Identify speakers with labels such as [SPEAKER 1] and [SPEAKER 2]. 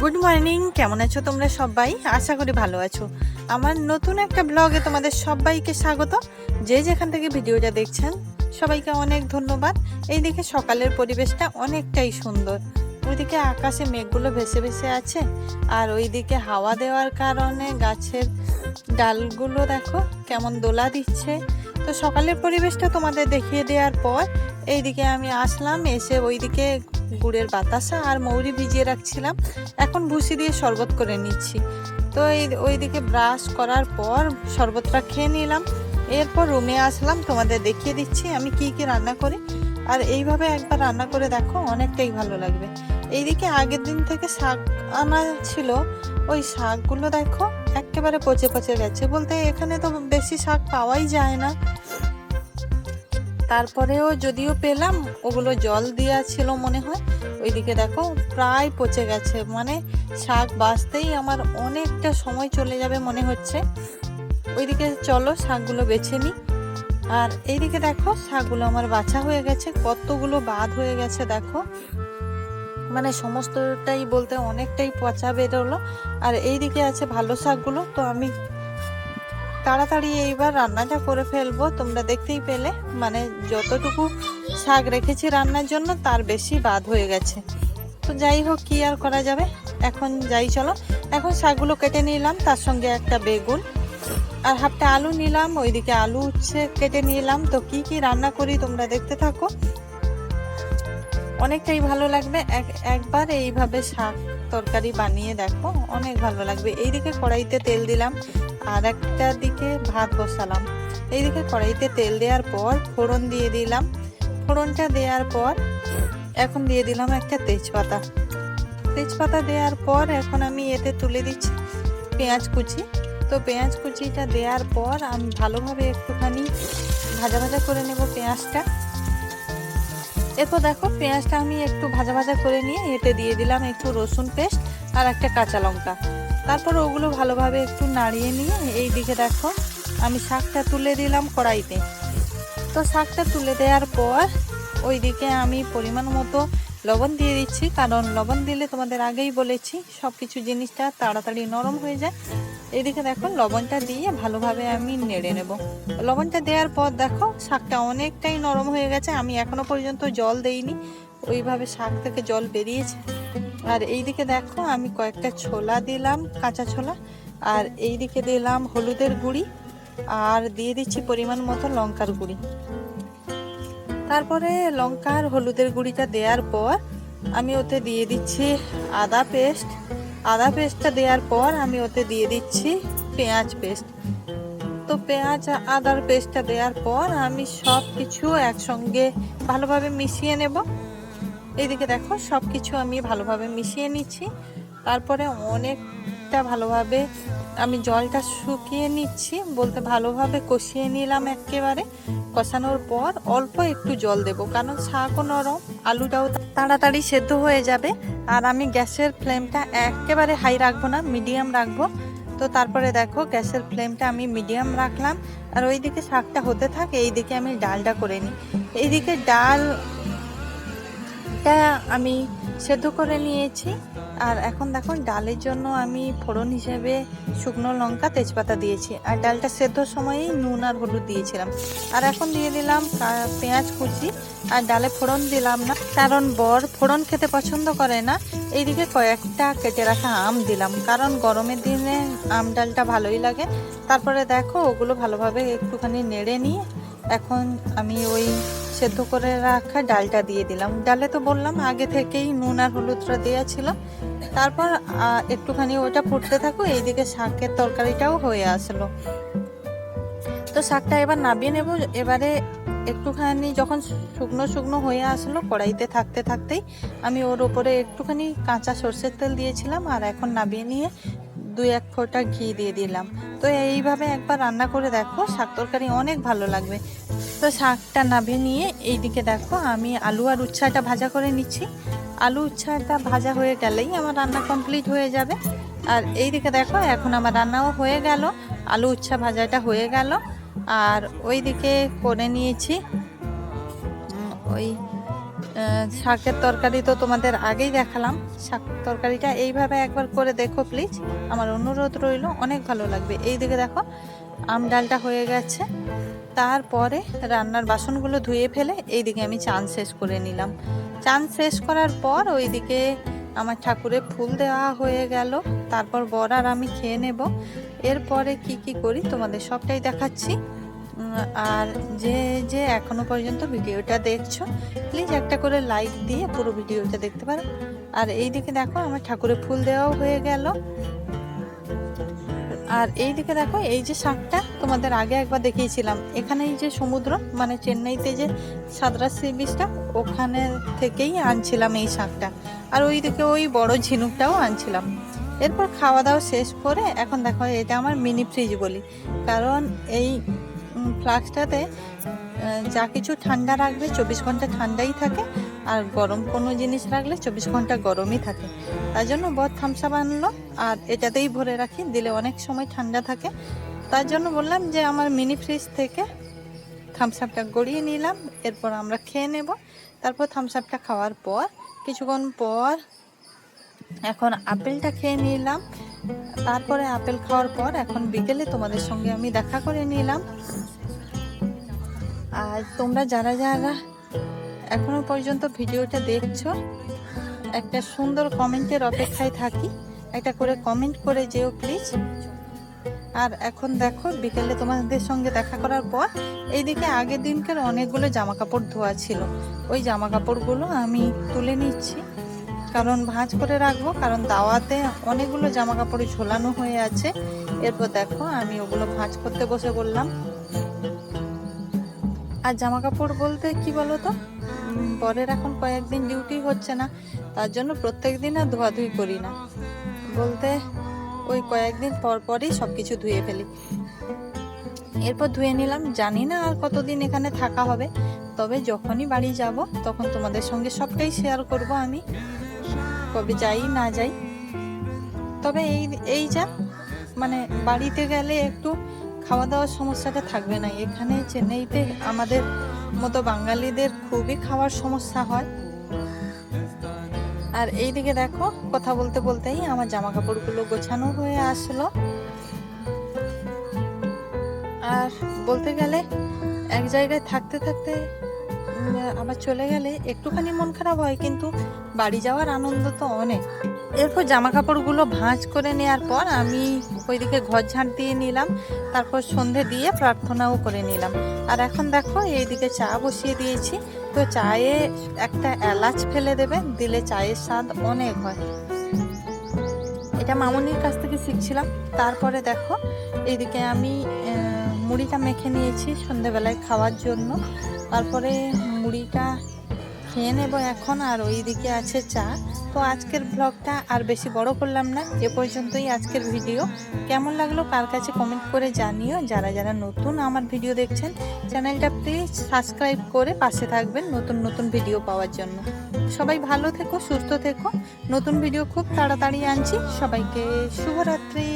[SPEAKER 1] Good morning কেমন আছো তোমরা সবাই? আশা করি ভালো আছো। আমার নতুন একটা ব্লগে তোমাদের সবাইকে স্বাগত। যে যেখান থেকে ভিডিওটা দেখছেন, সবাইকে অনেক ধন্যবাদ। এইদিকে সকালের পরিবেশটা অনেকটাই সুন্দর। ওইদিকে আকাশে মেঘগুলো ভেসে ভেসে আছে, আর ওইদিকে হাওয়া দেওয়ার কারণে গাছের ডালগুলো দেখো কেমন দোলা দিচ্ছে। তো সকালের পরিবেশটা তোমাদের দেখিয়ে দেওয়ার পর, এইদিকে আমি আসলাম, এসে ওইদিকে গুড়ের বাতাসা আর মৌরি ভিজিয়ে রাখছিলাম। এখন ভুসি দিয়ে শরবত করে নিচ্ছি। তো এই ওইদিকে ব্রাশ করার পর শরবতটা খেয়ে নিলাম। এরপর রুমে আসলাম, তোমাদের দেখিয়ে দিচ্ছি আমি কি কি রান্না করি। আর এইভাবে একবার রান্না করে দেখো, অনেকটাই ভালো লাগবে। এইদিকে আগের দিন থেকে শাক আনা ছিল, ওই শাকগুলো দেখো একেবারে পচে পচে গেছে। বলতে এখানে তো বেশি শাক পাওয়াই যায় না। তারপরেও যদিও পেলাম, ওগুলো জল দেওয়া ছিল মনে হয়, ওইদিকে দেখো প্রায় পচে গেছে। মানে শাক বাঁচতেই আমার অনেকটা সময় চলে যাবে মনে হচ্ছে। ওইদিকে চলো শাকগুলো বেছে নিই আর এইদিকে দেখো শাকগুলো আমার বাছা হয়ে গেছে, কতগুলো বাদ হয়ে গেছে দেখো। মানে সমস্তটাই বলতে অনেকটাই পচা বেরোলো। আর এইদিকে আছে ভালো শাকগুলো, তো আমি তাড়াতাড়ি এইবার রান্নাটা করে ফেলব, তোমরা দেখতেই পেলে। মানে যতটুকু শাক রেখেছি রান্নার জন্য, তার বেশি বাদ হয়ে গেছে। তো যাই হোক, কি আর করা যাবে? এখন যাই, চলো। এখন শাকগুলো কেটে নিলাম, তার সঙ্গে একটা বেগুন। আর হাফটা আলু নিলাম, ওইদিকে আলু উচ্ছে কেটে নিলাম। তো কি কি রান্না করি তোমরা দেখতে থাকো। অনেকটাই ভালো লাগবে। এক- একবার এইভাবে শাক তরকারি বানিয়ে দেখো, অনেক ভালো লাগবে। এইদিকে কড়াইতে তেল দিলাম। আর একটা দিকে ভাত বসালাম। এইদিকে কড়াইতে তেল দেওয়ার পর ফোড়ন দিয়ে দিলাম। ফোড়নটা দেওয়ার পর এখন দিয়ে দিলাম একটা তেজপাতা। তেজপাতা দেওয়ার পর এখন আমি এতে তুলে দিচ্ছি পেঁয়াজ কুচি। তো পেঁয়াজ কুচিটা দেওয়ার পর আমি ভালোভাবে একটুখানি ভাজা ভাজা করে নেব পেঁয়াজটা। এরপর দেখো পেঁয়াজটা আমি একটু ভাজা ভাজা করে নিয়ে এতে দিয়ে দিলাম একটু রসুন পেস্ট আর একটা কাঁচা লঙ্কা। তারপর ওগুলো ভালোভাবে একটু নাড়িয়ে নিয়ে এই দিকে দেখো, আমি শাকটা তুলে দিলাম কড়াইতে। তো শাকটা তুলে দেওয়ার পর ওই দিকে আমি পরিমাণ মতো লবণ দিয়ে দিচ্ছি, কারণ লবণ দিলে তোমাদের আগেই বলেছি সব কিছু জিনিসটা তাড়াতাড়ি নরম হয়ে যায়। এদিকে দেখো, লবণটা দিয়ে ভালোভাবে আমি নেড়ে নেব। লবণটা দেওয়ার পর দেখো, শাকটা অনেকটাই নরম হয়ে গেছে, আমি এখনও পর্যন্ত জল দেইনি। ওইভাবে শাক থেকে জল বেরিয়েছে। আর এইদিকে দেখো, আমি কয়েকটা ছোলা দিলাম, কাঁচা ছোলা। আর এইদিকে দিলাম হলুদের গুঁড়ি, আর দিয়ে দিচ্ছি পরিমাণ মতো লঙ্কার গুঁড়ি। তারপরে লঙ্কা আর হলুদের গুঁড়িটা দেওয়ার পর আমি ওতে দিয়ে দিচ্ছি আদা পেস্ট। আদা পেস্টটা দেওয়ার পর আমি ওতে দিয়ে দিচ্ছি পেঁয়াজ পেস্ট। তো পেঁয়াজ আদার পেস্টটা দেওয়ার পর আমি সব কিছু একসঙ্গে ভালোভাবে মিশিয়ে নেব। এইদিকে দেখো সব কিছু আমি ভালোভাবে মিশিয়ে নিচ্ছি। তারপরে অনেকটা ভালোভাবে আমি জলটা শুকিয়ে নিচ্ছি, বলতে ভালোভাবে কষিয়ে নিলাম একেবারে। কষানোর পর অল্প একটু জল দেব, কারণ শাকও নরম, আলুটাও তাড়াতাড়ি সেদ্ধ হয়ে যাবে। আর আমি গ্যাসের ফ্লেমটা একেবারে হাই রাখব না, মিডিয়াম রাখব। তো তারপরে দেখো, গ্যাসের ফ্লেমটা আমি মিডিয়াম রাখলাম। আর ওইদিকে শাকটা হতে থাকে, এইদিকে আমি ডালটা করে নিই। এইদিকে ডালটা আমি সেদ্ধ করে নিয়েছি। আর এখন দেখো, ডালের জন্য আমি ফোড়ন হিসেবে শুকনো লঙ্কা, তেজপাতা দিয়েছি। আর ডালটা সেদ্ধর সময়ই নুন আর হলুদ দিয়েছিলাম। আর এখন দিয়ে দিলাম পেঁয়াজ কুচি। আর ডালে ফোড়ন দিলাম না, কারণ বর ফোড়ন খেতে পছন্দ করে না। এইদিকে কয়েকটা কেটে রাখা আম দিলাম, কারণ গরমের দিনে আম ডালটা ভালোই লাগে। তারপরে দেখো, ওগুলো ভালোভাবে একটুখানি নেড়ে নিয়ে এখন আমি ওই সেদ্ধ করে রাখা ডালটা দিয়ে দিলাম। ডালে তো বললাম আগে থেকেই নুন আর হলুদটা দেওয়া ছিল। তারপর একটুখানি ওটা ফুটতে থাকো এইদিকে শাকের তরকারিটাও হয়ে আসলো। তো শাকটা এবার নামিয়ে নেব। এবারে একটুখানি যখন শুকনো শুকনো হয়ে আসলো, কড়াইতে থাকতে থাকতেই আমি ওর ওপরে একটুখানি কাঁচা সর্ষের তেল দিয়েছিলাম আর এখন নামিয়ে নিয়ে দুই এক ফোঁটা ঘি দিয়ে দিলাম। তো এইভাবে একবার রান্না করে দেখো, শাক তরকারি অনেক ভালো লাগবে। তো শাকটা নামিয়ে নিয়ে এইদিকে দেখো, আমি আলু আর উচ্ছাটা ভাজা করে নিচ্ছি। আলু উচ্ছাটা ভাজা হয়ে গেলেই আমার রান্না কমপ্লিট হয়ে যাবে। আর এইদিকে দেখো, এখন আমার রান্নাও হয়ে গেল। আলু উচ্ছা ভাজাটা হয়ে গেল। আর ওইদিকে করে নিয়েছি ওই শাকের তরকারি তো তোমাদের আগেই দেখালাম। শাক তরকারিটা এইভাবে একবার করে দেখো প্লিজ আমার অনুরোধ রইল, অনেক ভালো লাগবে। এই দিকে দেখো, আম ডালটা হয়ে গেছে। তারপরে রান্নার বাসনগুলো ধুয়ে ফেলে এইদিকে আমি চান শেষ করে নিলাম। চান শেষ করার পর ওইদিকে আমার ঠাকুরের ফুল দেওয়া হয়ে গেল। তারপর বর আর আমি খেয়ে নেব। এরপরে কি কি করি তোমাদের সবটাই দেখাচ্ছি। আর যে যে এখনও পর্যন্ত ভিডিওটা দেখছ প্লিজ একটা করে লাইক দিয়ে পুরো ভিডিওটা দেখতে পারো। আর এই দিকে দেখো, আমার ঠাকুরের ফুল দেওয়াও হয়ে গেল। আর এই দিকে দেখো, এই যে শাকটা তোমাদের আগে একবার দেখিয়েছিলাম। এখানে এই যে সমুদ্র মানে চেন্নাইতে যে সাদরা সি বিচটা ওখানে থেকেই আনছিলাম এই শাকটা। আর ওই দিকে ওই বড় ঝিনুকটাও আনছিলাম। এরপর খাওয়া দাওয়া শেষ করে এখন দেখো, এটা আমার মিনি ফ্রিজ বলি। কারণ এই ফ্লাক্সটাতে যা কিছু ঠান্ডা রাখবে, চব্বিশ ঘণ্টা ঠান্ডাই থাকে, আর গরম কোনো জিনিস রাখলে চব্বিশ ঘণ্টা গরমই থাকে। তার জন্য বর থামসাপ আনলো, আর এটাতেই ভরে রাখি, দিলে অনেক সময় ঠান্ডা থাকে। তার জন্য বললাম যে, আমার মিনি ফ্রিজ থেকে থামসাপটা গড়িয়ে নিলাম, এরপর আমরা খেয়ে নেব। তারপর থামসাপটা খাওয়ার পর, কিছুক্ষণ পর এখন আপেলটা খেয়ে নিলাম। তারপরে আপেল খাওয়ার পর এখন বিকেলে তোমাদের সঙ্গে আমি দেখা করে নিলাম। আর তোমরা যারা যারা এখনও পর্যন্ত ভিডিওটা দেখছ, একটা সুন্দর কমেন্টের অপেক্ষায় থাকি। একটা করে কমেন্ট করে যেও প্লিজ আর এখন দেখো, বিকেলে তোমাদের সঙ্গে দেখা করার পর এইদিকে আগের দিনকার অনেকগুলো জামা কাপড় ধোয়া ছিল। ওই জামা কাপড়গুলো আমি তুলে নিচ্ছি। কারণ ভাঁজ করে রাখব, কারণ দাওয়াতে অনেকগুলো জামা কাপড় ঝোলানো হয়ে আছে। এরপর দেখো, আমি ওগুলো ভাঁজ করতে বসে বললাম আর জামা কাপড় বলতে কি বলো তো বরের এখন কয়েকদিন ডিউটি হচ্ছে না, তার জন্য প্রত্যেক দিন আর ধোয়াধুয়ি করি না। বলতে ওই কয়েকদিন পর পরই সব কিছু ধুয়ে ফেলি। এরপর ধুয়ে নিলাম, জানি না আর কতদিন এখানে থাকা হবে, তবে যখনই বাড়ি যাব, তখন তোমাদের সঙ্গে সবটাই শেয়ার করব আমি। কবে যাই, না যাই। তবে এই এই যা মানে বাড়িতে গেলে একটু খাওয়া দাওয়ার সমস্যাটা থাকবে না। এখানে চেন্নাইতে আমাদের মতো বাঙালিদের খুবই খাওয়ার সমস্যা হয়। আর এই দিকে দেখো, কথা বলতে বলতেই আমার জামা কাপড়গুলো গোছানো হয়ে আসলো। আর বলতে গেলে, এক জায়গায় থাকতে থাকতে আবার চলে গেলে একটুখানি মন খারাপ হয়, কিন্তু বাড়ি যাওয়ার আনন্দ তো অনেক। এরপর জামা কাপড়গুলো ভাঁজ করে নেওয়ার পর আমি ওইদিকে ঘর ঝাঁট দিয়ে নিলাম, তারপর সন্ধে দিয়ে প্রার্থনাও করে নিলাম। আর এখন দেখো, এইদিকে চা বসিয়ে দিয়েছি। তো চায়ে একটা এলাচ ফেলে দেবে, দিলে চায়ের স্বাদ অনেক হয়। এটা মামনির কাছ থেকে শিখছিলাম। তারপরে দেখো, এইদিকে আমি মুড়িটা মেখে নিয়েছি সন্ধেবেলায় খাওয়ার জন্য। তারপরে মুড়িটা খেয়ে নেব এখন, আর ওইদিকে আছে চা। তো আজকের ব্লগটা আর বেশি বড় করলাম না, এ পর্যন্তই আজকের ভিডিও কেমন লাগল কার কাছে কমেন্ট করে জানিও। যারা যারা নতুন আমার ভিডিও দেখছেন, চ্যানেলটা প্লিজ সাবস্ক্রাইব করে পাশে থাকবেন নতুন নতুন ভিডিও পাওয়ার জন্য। সবাই ভালো থেকো, সুস্থ থেকো। নতুন ভিডিও খুব তাড়াতাড়ি আনছি। সবাইকে শুভরাত্রি।